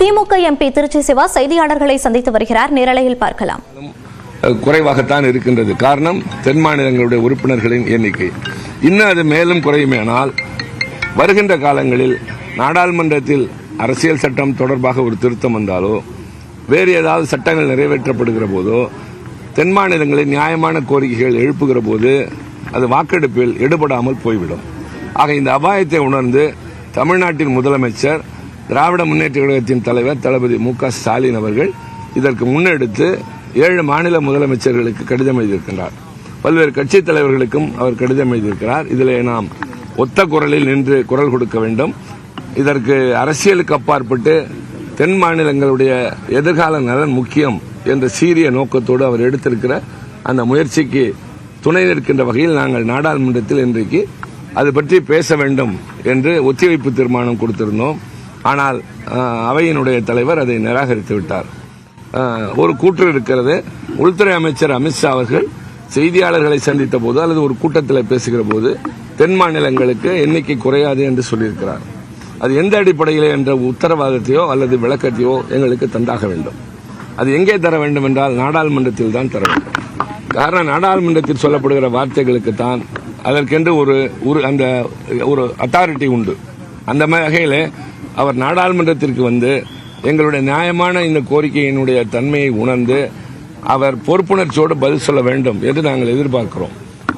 திமுக MP Trichy Siva செய்தியாளர்களை சந்தித்து வருகிறார். நேரலையில் பார்க்கலாம். குறைவாகத்தான் இருக்கின்றது. காரணம் தென் மாநிலங்களுடைய உறுப்பினர்களின் எண்ணிக்கை. இன்னும் அது மேலும் குறையுமேனால் வருகின்ற காலங்களில் நாடாளுமன்றத்தில் அரசியல் சட்டம் தொடர்பாக ஒரு திருத்தம் வந்தாலோ வேறு ஏதாவது சட்டங்கள் நிறைவேற்றப்படுகிற போதோ தென் மாநிலங்களில் நியாயமான கோரிக்கைகள் எழுப்புகிற போது அது வாக்கெடுப்பில் எடுபடாமல் போய்விடும். ஆக இந்த அபாயத்தை உணர்ந்து தமிழ்நாட்டின் முதலமைச்சர் திராவிட முன்னேற்ற கழகத்தின் தலைவர் தளபதி மு க ஸ்டாலின் அவர்கள் இதற்கு முன்னெடுத்து ஏழு மாநில முதலமைச்சர்களுக்கு கடிதம் எழுதியிருக்கிறார் பல்வேறு கட்சித் தலைவர்களுக்கும் அவர் கடிதம் எழுதியிருக்கிறார். இதில் நாம் ஒத்த குரலில் நின்று குரல் கொடுக்க வேண்டும். இதற்கு அரசியலுக்கு அப்பாற்பட்டு தென் மாநிலங்களுடைய எதிர்கால நலன் முக்கியம் என்ற சீரிய நோக்கத்தோடு அவர் எடுத்திருக்கிற அந்த முயற்சிக்கு துணை நிற்கின்ற வகையில் நாங்கள் நாடாளுமன்றத்தில் இன்றைக்கு அது பற்றி பேச வேண்டும் என்று ஒத்திவைப்பு தீர்மானம் கொடுத்திருந்தோம். ஆனால் அவையினுடைய தலைவர் அதை நிராகரித்து விட்டார். ஒரு கூற்று இருக்கிறது. உள்துறை அமைச்சர் அமித்ஷா அவர்கள் செய்தியாளர்களை சந்தித்த போது அல்லது ஒரு கூட்டத்தில் பேசுகிற போது தென் மாநிலங்களுக்கு எண்ணிக்கை குறையாது என்று சொல்லியிருக்கிறார். அது எந்த அடிப்படையில் என்ற உத்தரவாதத்தையோ அல்லது விளக்கத்தையோ எங்களுக்கு தந்தாக வேண்டும். அது எங்கே தர வேண்டும் என்றால் நாடாளுமன்றத்தில் தான் தர வேண்டும். காரணம் நாடாளுமன்றத்தில் சொல்லப்படுகிற வார்த்தைகளுக்கு தான் அதற்கென்று ஒரு ஒரு அந்த ஒரு அத்தாரிட்டி உண்டு. அந்த வகையில் அவர் நாடாளுமன்றத்திற்கு வந்து எங்களுடைய நியாயமான இந்த கோரிக்கையினுடைய தன்மையை உணர்ந்து அவர் பொறுப்புணர்ச்சியோடு பதில் சொல்ல வேண்டும் என்று நாங்கள் எதிர்பார்க்கிறோம்.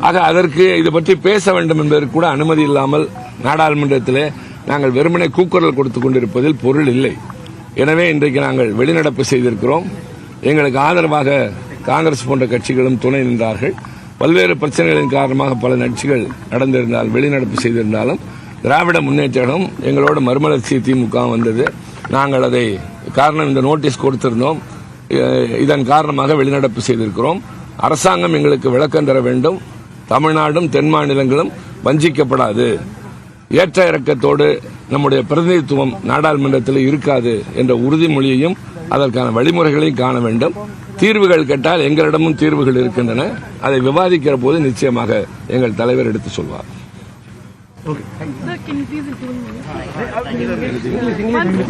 ஆக அதற்கு இது பற்றி பேச வேண்டும் என்பதற்கு கூட அனுமதி இல்லாமல் நாடாளுமன்றத்திலே நாங்கள் வெறுமனே கூக்குரல் கொடுத்துக் கொண்டிருப்பதில் பொருள் இல்லை. எனவே இன்றைக்கு நாங்கள் வெளிநடப்பு செய்திருக்கிறோம். எங்களுக்கு ஆதரவாக காங்கிரஸ் போன்ற கட்சிகளும் துணை நின்றார்கள். பல்வேறு பிரச்சனைகளின் காரணமாக பல நிகழ்ச்சிகள் நடந்திருந்தால் வெளிநடப்பு செய்திருந்தாலும் திராவிட முன்னேற்றம் எங்களோட மறுமலர்ச்சி திமுக வந்தது. நாங்கள் அதை காரணம் இந்த நோட்டீஸ் கொடுத்திருந்தோம். இதன் காரணமாக வெளிநடப்பு செய்திருக்கிறோம். அரசாங்கம் எங்களுக்கு விளக்கம் தர வேண்டும். தமிழ்நாடும் தென் மாநிலங்களும் வஞ்சிக்கப்படாது. ஏற்ற இறக்கத்தோடு நம்முடைய பிரதிநிதித்துவம் நாடாளுமன்றத்தில் இருக்காது என்ற உறுதிமொழியையும் அதற்கான வழிமுறைகளையும் காண வேண்டும். தீர்வுகள் கேட்டால் எங்களிடமும் தீர்வுகள் இருக்கின்றன. அதை விவாதிக்கிற போது நிச்சயமாக எங்கள் தலைவர் எடுத்து சொல்வார். Sir, can you please include me?